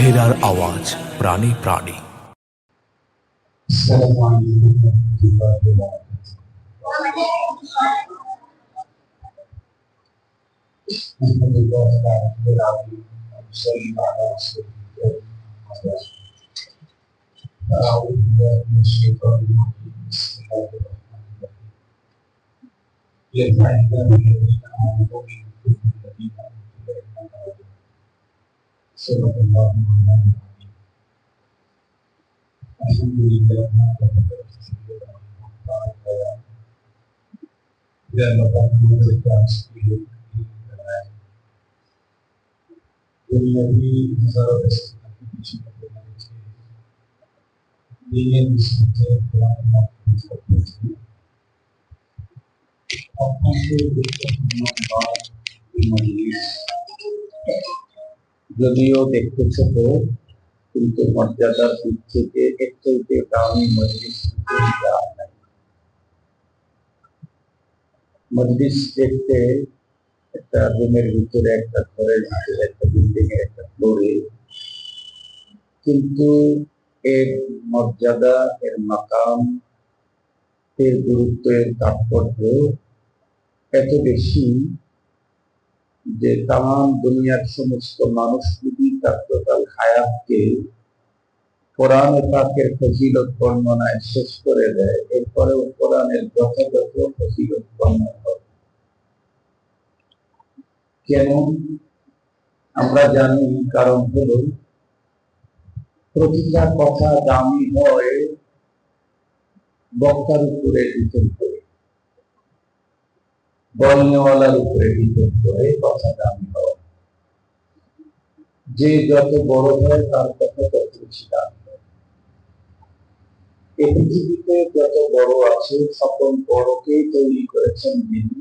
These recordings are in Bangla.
হেরার আওয়াজ প্রাণে প্রাণে ये भाई का भी हमको भी صدق الله مولانا العظيم الحمد لله dan melakukan berkas dunia ini secara resmi disebut dengan dunia disebut dengan apa itu berkembang di majlis যদিও দেখতে ছোট, কিন্তু মর্যাদার দিক থেকে এর চাইতে। মজলিস দেখতে একটা রুমের ভিতরে একটা ঘরের ভিতরে একটা বিল্ডিং এর একটা ফ্লোরে কিন্তু এর মর্যাদা, এর মাকাম, এর গুরুত্ব এর তাৎপর্য এত বেশি যে তাম, দুনিয়ার সমস্ত মানুষ যদি তার টোটাল হায়াতকে কোরআন পাকের ফজিলত বর্ণনায় শেষ করে দেয়, এরপরেও কোরআনের যথাযথ ফজিলত বর্ণনা হবে কেন? আমরা জানি কারণ হলো, প্রতিটা কথা দামি হয় বক্তার উপরে করে বলনেওয়ালার উপরে ডিপেন্ড করে কথা দামি হয় যে যত বড় হয় তার কথা তত বেশি দামি এই পৃথিবীতে যত বড় আছে, সকল বড়কে তৈরি করেছেন যিনি।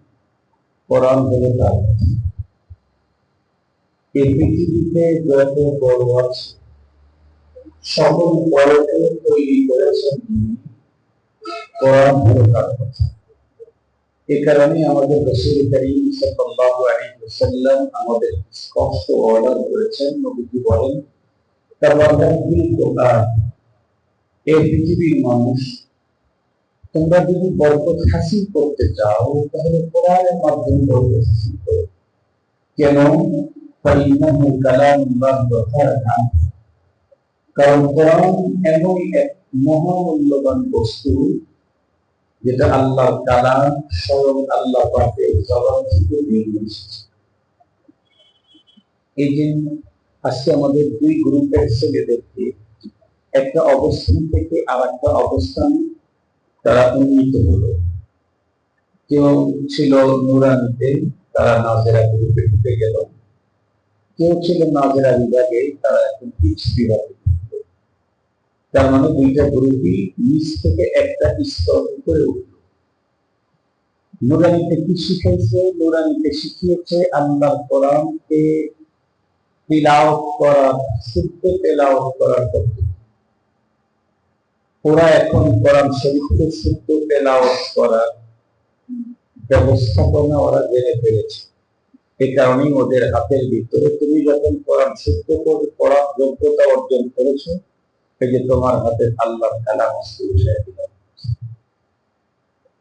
কোরআন হলো তার। এই পৃথিবীতে যত বড় আছে, সকল বড়কে তৈরি করেছেন যিনি। কোরআন হলো তার কথা। এ আমাদের অর্ডার করেছেন বলেন কোরআন। এই পৃথিবীর মানুষ, তোমরা যদি বরকত হাসিল করতে চাও, তাহলে কোরআনের মাধ্যমে বরকত হাসিল করো। কেন? কারণ কোরআন এমনই এক মহামূল্যবান বস্তু যেটা আল্লাহ কালাম স্বয়ং আল্লাহ পাকের জবান থেকে বেরিয়ে এই যে আজকে আমাদের দুই গ্রুপের ছেলেদেরকে একটা অবস্থান থেকে আর একটা অবস্থান তারা উন্নীত হলো। কেউ ছিল নুরানিতে, তারা নাজেরা গ্রুপে ঢুকে গেল। কেউ ছিল নাজেরা বিভাগে, তারা এখন পিচ বিভাগে। তার মানে দুইটা গ্রুপই নিচ থেকে একটা স্তর উপরে উঠল। নুরানিতে কি শিখাইছে? নুরানিতে শিখিয়েছে, আল্লাহর কোরআনকে তিলাওয়াত করা শুদ্ধ করার পদ্ধতি। ওরা এখন কোরআন শরীফকে শুদ্ধ করার ব্যবস্থাপনা ওরা জেনে ফেলেছে। এই কারণেই ওদের হাতের ভিতরে তুমি যখন কোরআন শুদ্ধ করে, পড়ার যোগ্যতা অর্জন করেছ এই যে তোমার হাতে আল্লাহর কালাম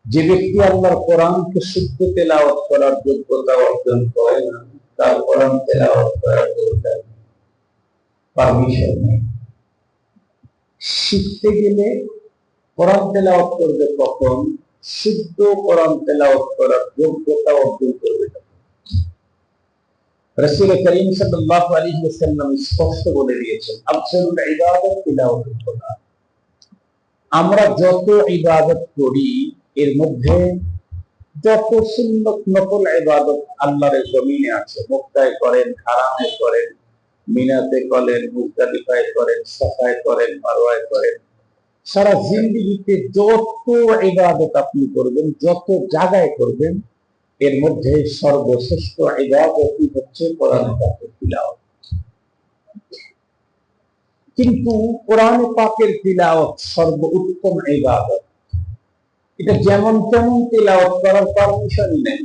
যে ব্যক্তি আল্লাহর কোরআনকে শুদ্ধ তেলাওয়াত করার যোগ্যতা অর্জন করে না, তার কোরআন তেলাওয়াত করার যোগ্যতা পারমিশন নেই। শিখতে গেলে কোরআন তেলাওয়াত করবে কখন? শুদ্ধ কোরআন তেলাওয়াত করার যোগ্যতা অর্জন করবে তখন। রাসূল করিম সাল্লাল্লাহু আলাইহি ওয়াসাল্লাম স্পষ্ট বলে দিয়েছেন আফজালুল ইবাদত তিলাওয়াতুল কোরআন আমরা যত ইবাদত করি, এর মধ্যে যত সুন্নত নকল ইবাদত আল্লাহর জমিনে আছে, মুক্তায় করেন, হারামে করেন, মিনাতে করেন মুজদালিফায় করেন, সাফায় করেন, মারওয়ায় করেন, সারা জিন্দিগিতে যত ইবাদত আপনি করবেন, যত জায়গায় করবেন এর মধ্যে সর্বশ্রেষ্ঠ ইবাদতই হচ্ছে? কোরআন পাকের তিলাওয়াত। কিন্তু কোরআন পাকের তিলাওয়াত সর্ব উত্তম ইবাদত এটা যেমন তেমন তিলাওয়াত করার পারমিশন নেই।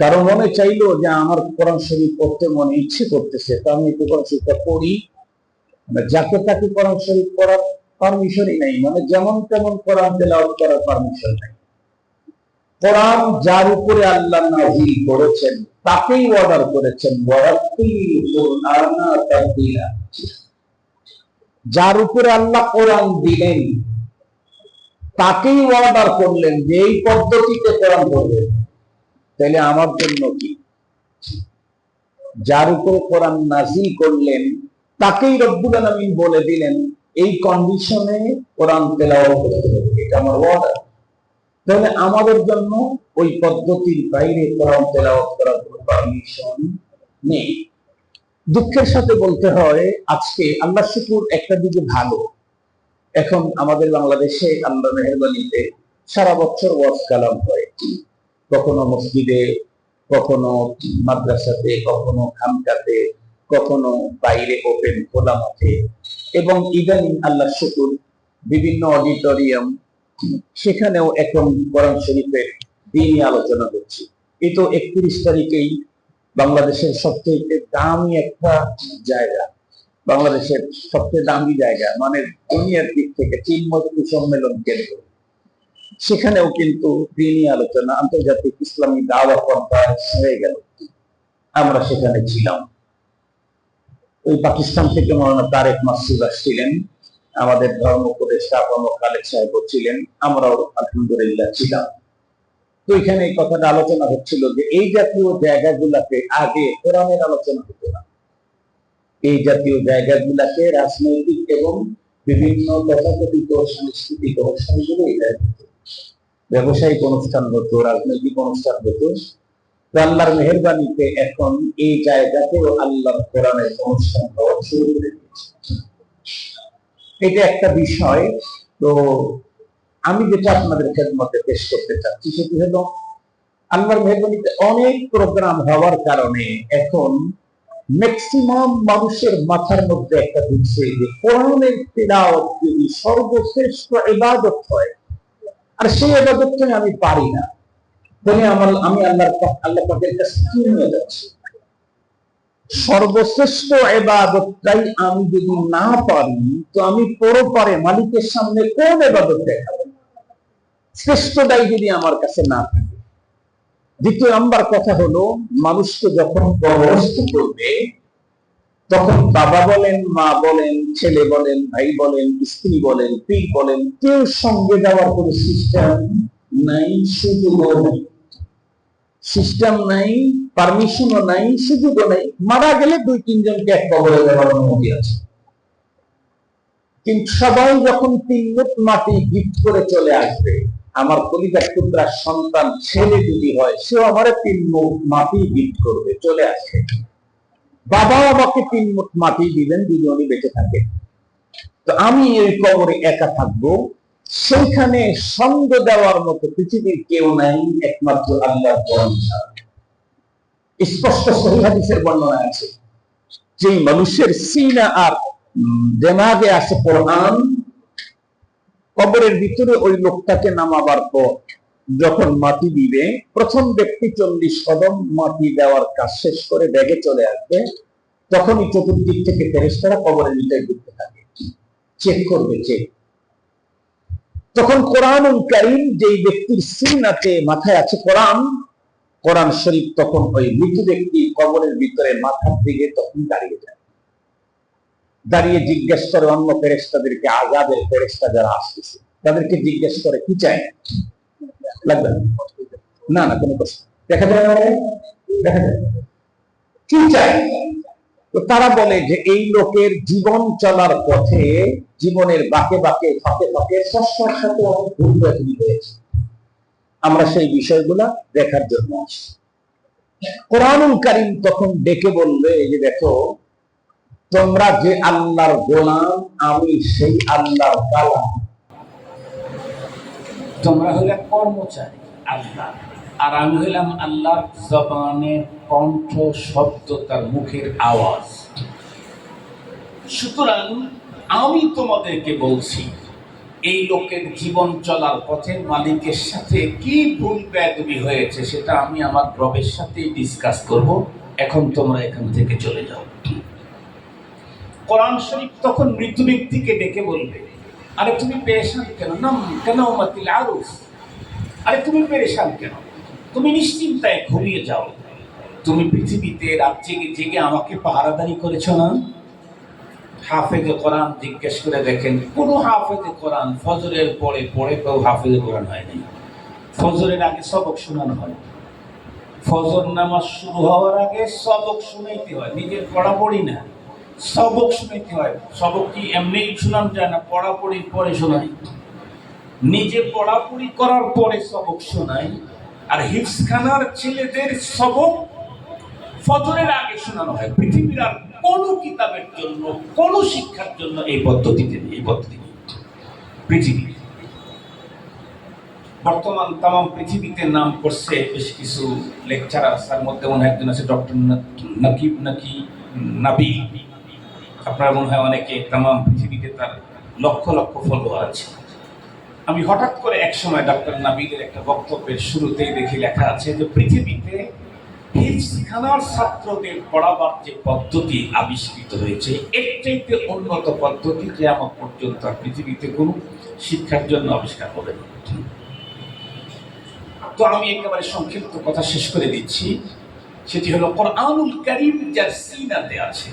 কারও মনে চাইলো যে আমার কোরআন শরীফ পড়তে মনে ইচ্ছে করতেছে, তো আমি একটু কোরআন শরীফটা পড়ি। মানে যাকে তাকে কোরআন শরীফ পড়ার পারমিশনই নাই। মানে যেমন তেমন কোরআন তেলাওয়াত করার পারমিশন নাই। কোরআন যার উপরে আল্লাহ নাজিল করেছেন, তাকেই অর্ডার করেছেন। যার উপরে আল্লাহ কোরআন দিলেন, তাকেই অর্ডার করলেন যে এই পদ্ধতিতে কোরআন পড়বেন তাহলে আমার জন্য কি? যার উপরে কোরআন নাজিল করলেন, তাকেই রব্বুল আলামিন বলে দিলেন, এই কন্ডিশনে কোরআন তেলাওয়াত করতে হবে, এটা আমার অর্ডার তাহলে আমাদের জন্য ওই পদ্ধতির বাইরে কোরআন তেলাওয়াত করার কোনো পারমিশন নেই। দুঃখের সাথে বলতে হয়, আজকে আল্লাহ শুকুর একটা দিকে ভালো। এখন আমাদের বাংলাদেশে আল্লাহ মেহরবানিতে সারা বছর ওয়াজ কালাম হয়। কখনো মসজিদে, কখনো মাদ্রাসাতে, কখনো খানকাতে, কখনো বাইরে ওপেন খোলা মাঠে এবং ইদানিং আল্লাহ শুকুর বিভিন্ন অডিটোরিয়াম সেখানেও এখন কোরআন শরীফের দিনই আলোচনা হচ্ছে এই তো একত্রিশ তারিখেই বাংলাদেশের সবচেয়ে দামি একটা জায়গা। বাংলাদেশের সবচেয়ে দামি জায়গা মানে দুনিয়ার দিক থেকে চিন্ময় সম্মেলন কেন্দ্র। সেখানেও কিন্তু দিনই আলোচনা, আন্তর্জাতিক ইসলামী দাওয়া কনফারেন্স হয়ে গেল। আমরা সেখানে ছিলাম। ওই পাকিস্তান থেকে মৌলানা তারেক মাসুদ আসছিলেন। আমাদের ধর্ম উপদেষ্টা প্রমুখ খালেদ সাহেব ছিলেন, আমরাও আলহামদুলিল্লাহ ছিলাম। তো এখানে এই কথাটা আলোচনা হচ্ছিল যে এই জাতীয় জায়গাগুলাতে আগে কোরআনের আলোচনা হতো না। এই জাতীয় জায়গাগুলাতে রাজনৈতিক এবং বিভিন্ন তথাকথিত সাংস্কৃতিক অনুষ্ঠানগুলো হতো। ব্যবসায়িক অনুষ্ঠান হতো, রাজনৈতিক অনুষ্ঠান হতো। আল্লাহর মেহরবানিতে এখন এই জায়গাতেও আল্লাহ কোরআনের অনুষ্ঠান হওয়া শুরু করে দিয়েছে। এটা একটা বিষয়। তো আমি যেটা আপনাদের খেদমতে পেশ করতে চাচ্ছি সেটি হলো, আল্লাহর মেহরবানিতে অনেক প্রোগ্রাম হওয়ার কারণে এখন ম্যাক্সিমাম মানুষের মাথার মধ্যে একটা ঢুকছে যে কোরআনের তেলাওয়াত যদি সর্বশ্রেষ্ঠ ইবাদত হয়, আর সেই ইবাদতটাই আমি পারি না। তাহলে আমার আমি আল্লাহ পাকের কাছে কি নিয়ে যাচ্ছি। সর্বশ্রেষ্ঠ এবাদতটাই আমি যদি না পারি, তো আমি পরপারে মালিকের সামনে কোন এবাদত দেখাবো? শ্রেষ্ঠটাই যদি আমার কাছে না থাকে। দ্বিতীয় নাম্বার কথা হলো, মানুষকে যখন পরবস্ত করবে, তখন বাবা বলেন, মা বলেন, ছেলে বলেন, ভাই বলেন, স্ত্রী বলেন, পীর বলেন, কেউ সঙ্গে যাওয়ার কোনো সিস্টেম নাই নাই সিস্টেম নাই পারমিশনও নাই, সুযোগও নাই। মারা গেলে দুই, তিনজনকে এক কবরে দেওয়ার অনুমতি আছে। কিন্তু সবাই যখন তিন মুঠ মাটি গিফট করে চলে আসবে, আমার কলিজার টুকরার সন্তান, ছেলে যদি হয়, সেও আমার তিন মুঠ মাটি গিফট করবে, চলে আসবে বাবা আমাকে তিন মুঠ মাটি দিবেন, দুজনই বেঁচে থাকে। তো আমি এই কবরে একা থাকব সেইখানে সঙ্গ দেওয়ার মতো পৃথিবীর কেউ নাই, একমাত্র আল্লাহ স্পষ্ট সহিহ হাদিসের বর্ণনা আছে। যে মানুষের সিনা আর দেমাগে আছে কোরআন, কবরের ভিতরে ওই লোকটাকে নামাবার পর যখন মাটি দিবে, প্রথম ব্যক্তি চল্লিশ কদম মাটি দেওয়ার কাজ শেষ করে ব্যাগে চলে আসবে, তখনই চতুর্দিক থেকে ফেরেস্তারা কবরের ভিতরে ঘুরতে থাকে। চেক করবে চেক তখন কোরআন কারিম যেই ব্যক্তির সিনাতে মাথায় আছে কোরআন কোরআন শরীফ তখন ওই মৃত ব্যক্তি কবরের ভিতরে মাথার দিকে তখন দাঁড়িয়ে যায়। দাঁড়িয়ে জিজ্ঞেস করে অন্য ফেরেস্তাদেরকে আজাদের ফেরেস্তা যারা আসতেছে, তাদেরকে জিজ্ঞেস করে, কি চাই? লাগবে না? না কোনো প্রশ্ন। দেখা যায় দেখা যায়। কি চাই? তো তারা বলে যে এই লোকের জীবন চলার পথে জীবনের বাঁকে বাঁকে, ফাঁকে ফাঁকে সস্তার সাথে অনেক ভুল হয়েছে। আমরা সেই বিষয়গুলা দেখার জন্য আসি কোরআনুল কারিম তখন ডেকে বলবে যে দেখো, তোমরা যে আল্লাহর গোলাম, আমি সেই আল্লাহর কালাম। তোমরা হলে কর্মচারী, আল্লাহ। আর আমি হইলাম আল্লাহর জবানের কণ্ঠ, শব্দ তার মুখের আওয়াজ। সুতরাং আমি তোমাদেরকে বলছি, এই লোকের জীবন চলার পথে মালিকের সাথে কি ভুল ব্যাধবি হয়েছে সেটা আমি আমার রবের সাথেই ডিসকাস করব। এখন তোমরা এখান থেকে চলে যাও। কোরআন শরীফ তখন মৃত ব্যক্তিকে ডেকে বলবে, আরে তুমি পেরেশান কেন? নাম কেন আরুস আরে তুমি পেরেশান কেন? তুমি নিশ্চিন্তায় ঘুমিয়ে যাও। তুমি পৃথিবীতে রাত জেগে জেগে আমাকে পাহারাদারি করেছ না? হাফেজে কোরআন জিজ্ঞেস করে দেখেন, কোনো হাফেজে কোরআন ফজরের পরে পড়ে কেউ হাফেজে কোরআন হয়নি। ফজরের আগে সবক শোনানো হয়। ফজর নামাজ শুরু হওয়ার আগে সবক শুনাইতে হয়। নিজের পড়া পড়ি না, সবক শুনাইতে হয়। সবক কি এমনি শোনানো যায় না? পড়াপড়ির পরে শোনাই। নিজে পড়াপড়ি করার পরে সবক শোনাই। আর হিফসখানার ছেলেদের সবক ফজরের আগে শোনানো হয়। পৃথিবীর আর কোন কিতাবের জন্য, কোন শিক্ষার জন্য এই পদ্ধতিতে এই পদ্ধতি পৃথিবী। বর্তমান তাম পৃথিবীতে নাম করছে বেশ কিছু লেকচারার তার মধ্যে মনে হয় একজন আছে ডক্টর নাকিব নাকি নাবি। আপনার মনে হয় অনেকে তাম পৃথিবীতে তার লক্ষ লক্ষ ফলোয়ার আছে। আমি হঠাৎ করে এক সময় ডক্টর নাবিদের একটা বক্তব্যের শুরুতেই দেখি লেখা আছে যে পৃথিবীতে ছাত্রদের পড়াবার যে পদ্ধতি আবিষ্কৃত হয়েছে উন্নত পদ্ধতি কেয়ামত পর্যন্ত পৃথিবীতে কোনো শিক্ষার জন্য আবিষ্কার না। তো আমি একেবারে সংক্ষিপ্ত কথা শেষ করে দিচ্ছি সেটি হলো, কোরআনুল করিম যার সিনাতে আছে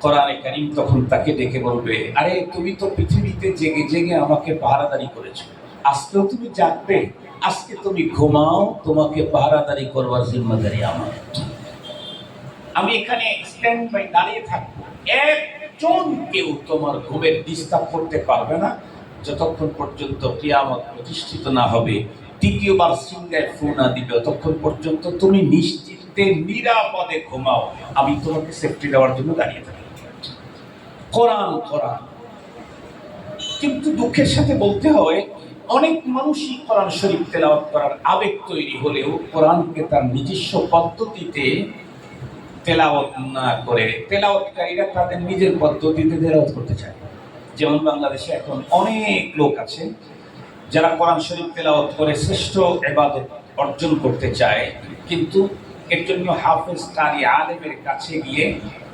কোরআনে করিম তখন তাকে ডেকে বলবে, আরে, তুমি তো পৃথিবীতে জেগে জেগে আমাকে পাহারাদারি করেছ। আজকেও তুমি জাগবে। আজকে তুমি ঘুমাও, তোমাকে পাহারাদারি করবার জিম্মাদারি আমার। আমি এখানে স্ট্যান্ড বাই দাঁড়িয়ে থাকব। একজন কেউ তোমার ঘুমের ডিস্টার্ব করতে পারবে না। যতক্ষণ পর্যন্ত কিয়ামত প্রতিষ্ঠিত না হবে, তৃতীয়বার সিংহায় ফু না দিবে, ততক্ষণ পর্যন্ত তুমি নিশ্চিন্তে, নিরাপদে ঘুমাও। আমি তোমাকে সেফটি দেওয়ার জন্য দাঁড়িয়ে থাকি কোরআন কোরআন। কিন্তু দুঃখের সাথে বলতে হয়, অনেক মানুষই কোরআন শরীফ তেলাওয়াত করার আবেগ তৈরি হলেও কোরআনকে তার নিজস্ব পদ্ধতিতে তেলাওয়াত না করে তেলাওয়াতকারীরা তাদের নিজের পদ্ধতিতে তেলাওয়াত করতে চায়। যেমন বাংলাদেশে এখন অনেক লোক আছে, যারা কোরআন শরীফ তেলাওয়াত করে শ্রেষ্ঠ এবাদত অর্জন করতে চায়, কিন্তু এর জন্য হাফেজ কারি আলেমের কাছে গিয়ে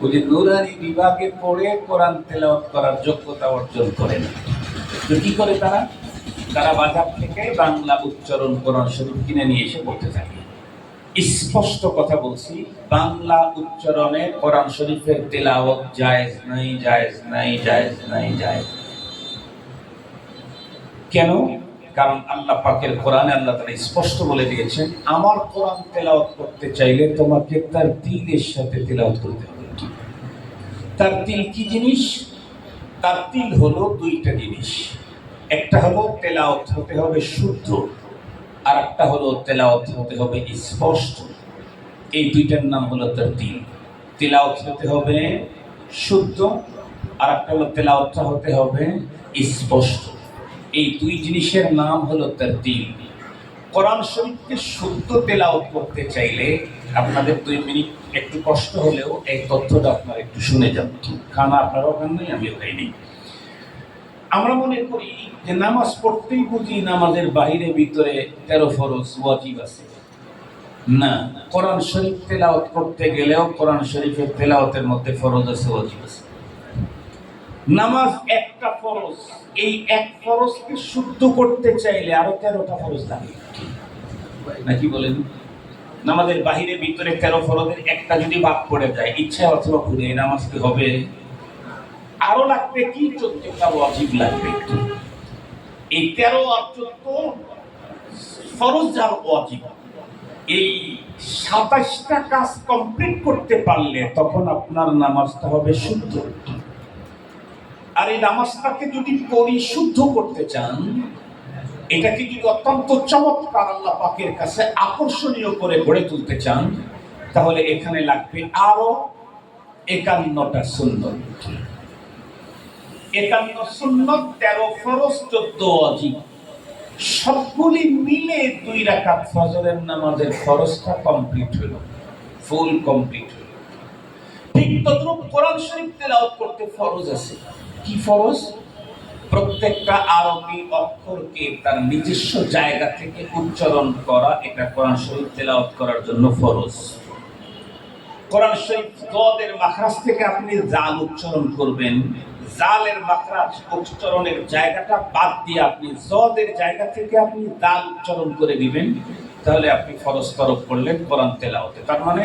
ওই নুরানি বিভাগে পড়ে কোরআন তেলাওয়াত করার যোগ্যতা অর্জন করে না তো কি করে তারা? তারা বাজার থেকে বাংলা উচ্চারণ কোরআন শরীফ কিনে নিয়ে এসে পড়তে থাকে। স্পষ্ট কথা বলছি, বাংলা উচ্চারণে কোরআন শরীফের তেলাওয়াত জায়েজ নাই জায়েজ নাই জায়েজ নাই, জায়েজ কেন? কারণ আল্লাহ পাকের কোরআনে আল্লাহ তারা স্পষ্ট বলে দিয়েছেন, আমার কোরআন তেলাওয়াত করতে চাইলে তোমাকে তার তিলের সাথে তেলাওয়াত করতে হবে। তার তিল কি জিনিস? তার তিল হলো দুইটা জিনিস। একটা হলো তেলাওয়াত হতে হবে শুদ্ধ আর একটা হলো তেলাওয়াত হতে হবে স্পষ্ট। এই দুইটার নাম হলো তার তিল তেলাওয়াত হতে হবে শুদ্ধ আর একটা হলো তেলাওয়াতটা হতে হবে স্পষ্ট। এই দুই জিনিসের নাম হলো তার তিল কোরআন শরীফকে শুদ্ধ তেলাওয়াত করতে চাইলে আপনাদের দুই মিনিট একটু কষ্ট হলেও এই তথ্যটা আপনারা একটু শুনে যান। খানা আপনারাও খান নাই, আমিও খাইনি আমরা মনে করি যে নামাজ পড়তেই বুঝি নামাজের বাইরে ভিতরে তেরো ফরজ, ওয়াজিব আছে। না, কোরআন শরীফ তেলাওয়াত করতে গেলেও কোরআন শরীফের তেলাওয়াতের মধ্যে ফরজ আছে, ওয়াজিব আছে। নামাজ একটা ফরজ। এই এক ফরজকে শুদ্ধ করতে চাইলে আরও তেরোটা ফরজ লাগে। নাকি বলেন? নামাজের বাহিরে ভিতরে তেরো ফরজের একটা যদি বাদ পড়ে যায়, ইচ্ছা অথবা ভুলে নামাজ হবে? আরও লাগবে কি? চোদ্দটা ওয়াজিব লাগবে এই তেরো আর চোদ্দ ফরজ যার ওয়াজিব। এই সাতাশটা কাজ কমপ্লিট করতে পারলে তখন আপনার নামাজটা হবে শুদ্ধ। আর এই নামাজটাকে যদি পরিশুদ্ধ করতে চান, এটাকে যদি অত্যন্ত চমৎকার আল্লাহ পাকের কাছে আকর্ষণীয় করে গড়ে তুলতে চান, তাহলে এখানে লাগবে আরও একান্নটা সুন্দর একান্ন সুন্নত, তেরো ফরজ, চোদ্দ অজিব সবগুলি মিলে দুই রাকাত ফজরের নামাজের ফরজটা কমপ্লিট হলো, ফুল কমপ্লিট হলো। ঠিক তদ্রুপ কোরআন শরীফ তেলাওয়াত করতে ফরজ আছে। কি ফরজ? প্রত্যেকটা আরবি অক্ষরকে তার নিজস্ব জায়গা থেকে উচ্চারণ করা, এটা কোরআন শরীফ তেলাওয়াত করার জন্য ফরজ। কোরআন শরীফ গদের মাখরাজ থেকে আপনি জাল উচ্চারণ করবেন। জালের মাখরাজ উচ্চারণের জায়গাটা বাদ দিয়ে আপনি জদের জায়গা থেকে আপনি দাল উচ্চারণ করে দিবেন। তাহলে আপনি ফরজ তরফ করলেন কোরআন তেলাওতে তার মানে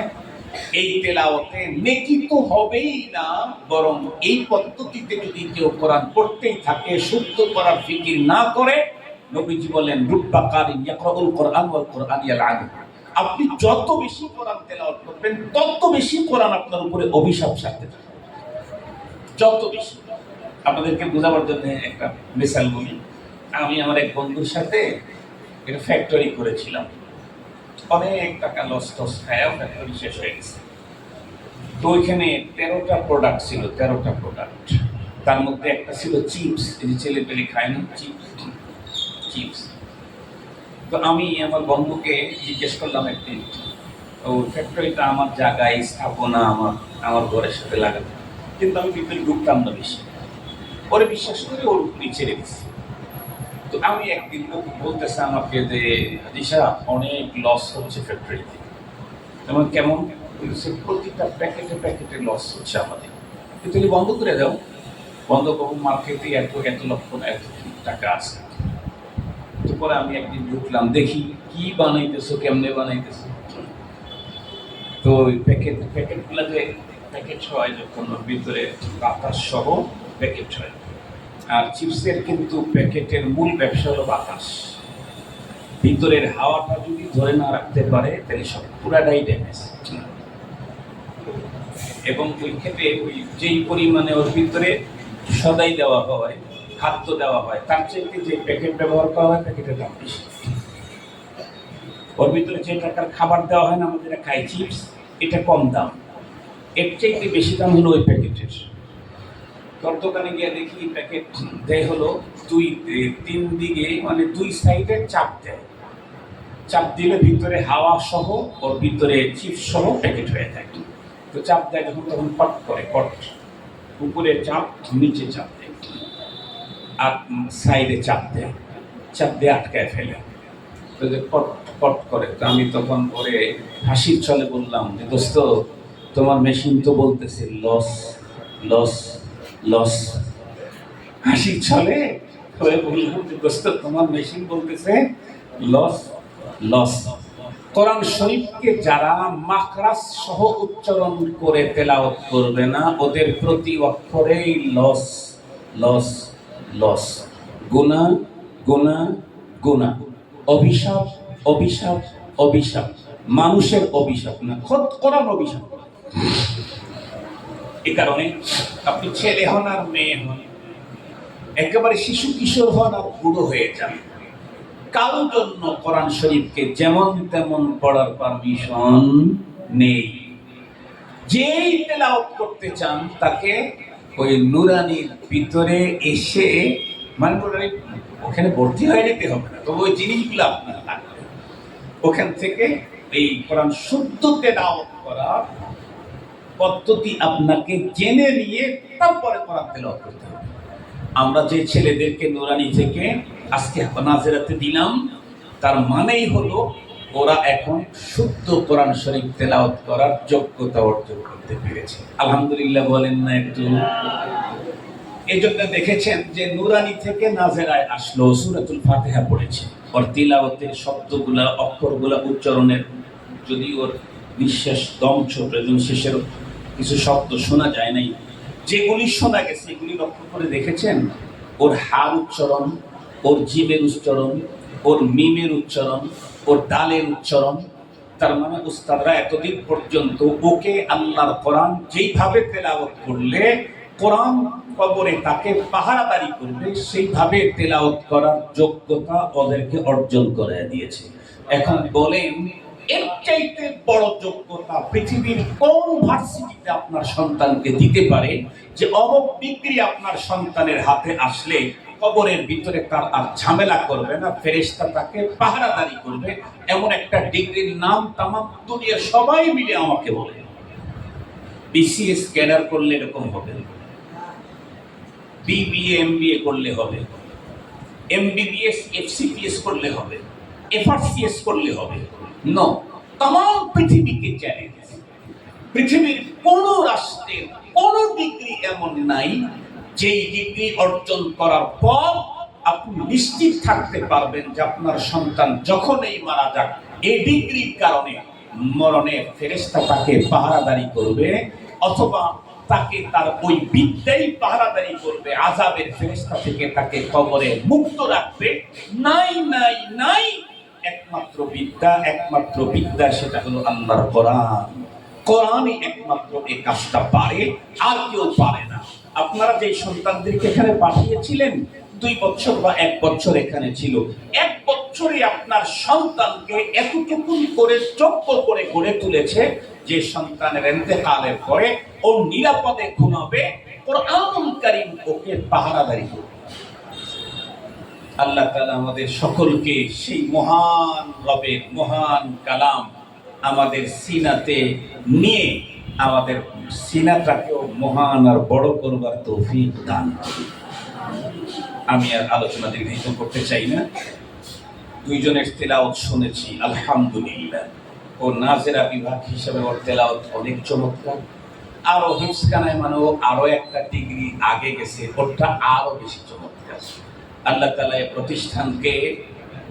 এই তেলাওতে নেকি তো হবেই না, বরং এই পদ্ধতিতে যদি কেউ কোরআন পড়তেই থাকে, শুদ্ধ করার ফিকির না করে, নবীজি বলেন, রুব্বা ইয়াকরাউল কোরআন ওয়াল কোরআন আপনি যত বেশি কোরআন তেলাওয়াত করবেন, তত বেশি কোরআন আপনার উপরে অভিশাপ সাথে যত বেশি। আপনাদেরকে বোঝাবার জন্য একটা মিসাল বলি। আমি আমার এক বন্ধুর সাথে একটা ফ্যাক্টরি করেছিলাম। অনেক টাকা লস টস খায় ফ্যাক্টরি শেষ হয়ে গেছে তো ওইখানে তেরোটা প্রোডাক্ট ছিল, তেরোটা প্রোডাক্ট তার মধ্যে একটা ছিল চিপস এই যে ছেলে পেলে খায় না চিপস চিপস তো আমি আমার বন্ধুকে জিজ্ঞেস করলাম একদিন, ও ফ্যাক্টরিটা আমার জায়গায় স্থাপনা আমার আমার ঘরের সাথে লাগাতে। কিন্তু আমি ভিতরে ঢুকতাম না বেশি। ওরে বিশ্বাস করে ওর উপরেই ছেড়ে দিচ্ছি তো আমি একদিন ও বলতেছে আমাকে যে দিশা অনেক লস হচ্ছে ফ্যাক্টরিতে যেমন কেমন? প্রতিটা প্যাকেটে প্যাকেটে লস হচ্ছে আমাদের। তো তুমি বন্ধ করে দাও। বন্ধ করব মার্কেটে এত এত লক্ষ, এত টাকা আছে। তো পরে আমি একদিন ঢুকলাম, দেখি কি বানাইতেছো, কেমনে বানাইতেছো। তো ওই প্যাকেট প্যাকেটগুলো যে প্যাকেট হয় যখন ভিতরে বাতাস সহ প্যাকেট হয়। আর চিপসের কিন্তু প্যাকেটের মূল ব্যবসা হলো বাতাস। ভিতরের হাওয়াটা যদি ধরে না রাখতে পারে, তাহলে সব পুরাটাই ড্যামেজ এবং ওই ক্ষেত্রে ওই যেই পরিমাণে ওর ভিতরে সদাই দেওয়া হয়, খাদ্য দেওয়া হয়, তার চাইতে যে প্যাকেট ব্যবহার করা হয়, প্যাকেটের দাম বেশি। ওর ভিতরে যে টাকার খাবার দেওয়া হয় না, আমাদের খাই চিপস এটা কম দাম। এর চাইতে বেশি দাম হলো ওই প্যাকেটের। দোকানে গিয়ে দেখি প্যাকেট দেয় হলো দুই তিন দিকে মানে দুই সাইডে চাপ দেয়। চাপ দিলে ভিতরে হাওয়া সহ ওর ভিতরে চিপস সহ প্যাকেট হয়ে যায়। তো চাপ দেয় যখন তখন পট করে, পট। উপরে চাপ, নিচে চাপ দেয়। আর সাইডে চাপ দেয়। চাপ দিয়ে আটকায় ফেলে। তো যে পট পট করে। তো আমি তখন ওরে হাসির ছলে বললাম যে, দোস্ত, তোমার মেশিন তো বলতেছে লস লস লস যে দোস্ত, তোমার মেশিন বলতেছে লস লস কোরআন শরীফকে যারা মাখরাস সহ উচ্চারণ করে তেলাওয়াত করবে না, ওদের প্রতি অক্ষরেই লস লস লস গুণা গুণা গুণা। অভিশাপ অভিশাপ অভিশাপ। মানুষের অভিশাপ না, খোদ কোরআন অভিশাপ। এ কারণে আপনি ছেলে হন আর মেয়ে হন, একেবারে শিশু কিশোর হন আর বুড়ো হয়ে যান। কারোর জন্য কোরআন শরীফকে যেমন তেমন পড়ার পারমিশন নেই। যেই তেলাওয়াত করতে চান, তাকে ওই নুরানির ভিতরে এসে মানে ওখানে ভর্তি হয়ে যেতে হবে না, তবে ওই জিনিসগুলো আপনার লাগবে। ওখান থেকে এই কোরআন শুদ্ধ তেলাওয়াত করার পদ্ধতি আপনাকে জেনে নিয়ে তারপরে কোরআন তেলাওয়াত করতে হবে। আমরা যে ছেলেদেরকে নোরানি থেকে আজকে নাজেরাতে দিলাম, তার মানেই হলো ওরা এখন শুদ্ধ কোরআন শরীফ তেলাওয়াত করার যোগ্যতা অর্জন করতে পেরেছে। আলহামদুলিল্লাহ বলেন না একটু। এই জন্য দেখেছেন যে নুরানি থেকে নাজেরায় আসলো, সুরাতুল ফাতেহা পড়েছে। ওর তিলাওয়াতের শব্দগুলা, অক্ষরগুলা উচ্চারণের যদি ওর নিঃশ্বাস দম ছোট এবং শেষের কিছু শব্দ শোনা যায় নাই। যেগুলি শোনা গেছে, এগুলি লক্ষ্য করে দেখেছেন? ওর হার উচ্চারণ, ওর জিমের উচ্চারণ, ওর মিমের উচ্চারণ, ওর ডালের উচ্চারণ। তার মানে উস্তাদরা এতদিন পর্যন্ত ওকে আল্লাহর কোরআন যেইভাবে তেলাওয়াত করলে, কোরআন কবরে তাকে পাহারাদারি করবে, সেইভাবে তেলাওয়াত করার যোগ্যতা ওদেরকে অর্জন করে দিয়েছে। এখন বলেন এর চাইতে বড় যোগ্যতা পৃথিবীর কোন ভার্সিটিতে আপনার সন্তানকে দিতে পারে যে অমক ডিগ্রি আপনার সন্তানের হাতে আসলে কবরের ভিতরে তার আর ঝামেলা করবে না, ফেরেশতা তাকে পাহারাদারি করবে, এমন একটা ডিগ্রির নাম তামাম দুনিয়ার সবাই মিলে আমাকে বলে। বিসিএস ক্যাডার করলে এরকম হবে। বিবিএ এমবিএ করলে হবে। এমবিবিএস এফসিপিএস করলে হবে। এফআরসিএস করলে হবে। নো তাম পৃথিবীকে চ্যালেঞ্জ পৃথিবীর কোন রাষ্ট্রের কোন ডিগ্রি এমন নাই যেই ডিগ্রি অর্জন করার পর আপনি নিশ্চিত থাকতে পারবেন যে আপনার সন্তান যখনই মারা যাক, এই ডিগ্রির কারণে মরণে ফেরেস্তা তাকে পাহারাদারি করবে অথবা তাকে তার ওই বিদ্যাই পাহারাদারি করবে আজাবের ফেরেস্তা থেকে তাকে কবরে মুক্ত রাখবে। নাই নাই নাই একমাত্র বিদ্যা একমাত্র বিদ্যা, সেটা হলো আল্লাহর কোরআন। কোরআনই একমাত্র এই কাজটা পারে, আর কেউ পারে না। আপনারা যে সন্তানদেরকে এখানে পাঠিয়েছিলেন, দুই বছর বা এক বছর এখানে ছিল। এক বছরে আপনার সন্তানকে এতটুকু করে, চক্ক করে গড়ে তুলেছে যে সন্তানের এতেকালের পরে ও নিরাপদে ঘুমাবে। কোরআনুল কারীম ওকে পাহারাদারি করবে। আল্লাহ তালা আমাদের সকলকে সেই মহান রবের মহান কালাম আমাদের সিনাতে নিয়ে আমাদের সিনাটাকেও মহান আর বড় করবার তৌফিক দান আমি আর আলোচনা দীর্ঘায়িত করতে চাই না। দুইজনের তেলাওয়াত শুনেছি, আলহামদুলিল্লাহ। ও নাজেরা বিভাগ হিসেবে ওর তেলাওয়াত অনেক চমৎকার। আরও হিমসকানায় মানেও আরও একটা ডিগ্রি আগে গেছে, ওরটা আরও বেশি চমৎকার। আল্লাহ তালা এই প্রতিষ্ঠানকে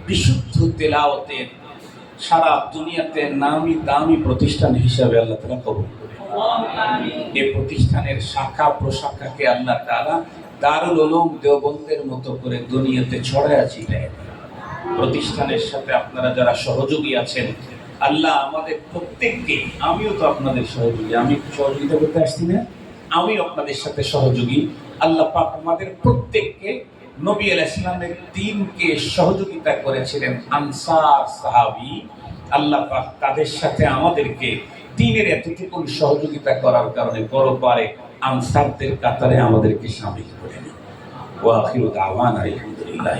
বিশুদ্ধ তেলাওয়াতের সারা দুনিয়াতে নামি দামি প্রতিষ্ঠান হিসাবে আল্লাহ তালা কবুল এই প্রতিষ্ঠানের শাখা প্রশাখাকে আল্লাহ তাআলা দারুল উলুম দেওবন্দের মতো করে দুনিয়াতে ছড়ায় ছিলেন প্রতিষ্ঠানের সাথে আপনারা যারা সহযোগী আছেন, আল্লাহ আমাদের প্রত্যেককে, আমিও তো আপনাদের সহযোগী, আমি সহযোগিতা করতে আসছি না আমি আপনাদের সাথে সহযোগী। আল্লাহ পাক আমাদের প্রত্যেককে নবী আল ইসলামের তিনকে সহযোগিতা করেছিলেন আনসার সাহাবি। আল্লাহ তাদের সাথে আমাদেরকে দিনের এতটুকু সহযোগিতা করার কারণে বড় পারে আনসারদের কাতারে আমাদেরকে সামিল করে নিন। ওয়াখির দাওয়ান আলহামদুলিল্লাহ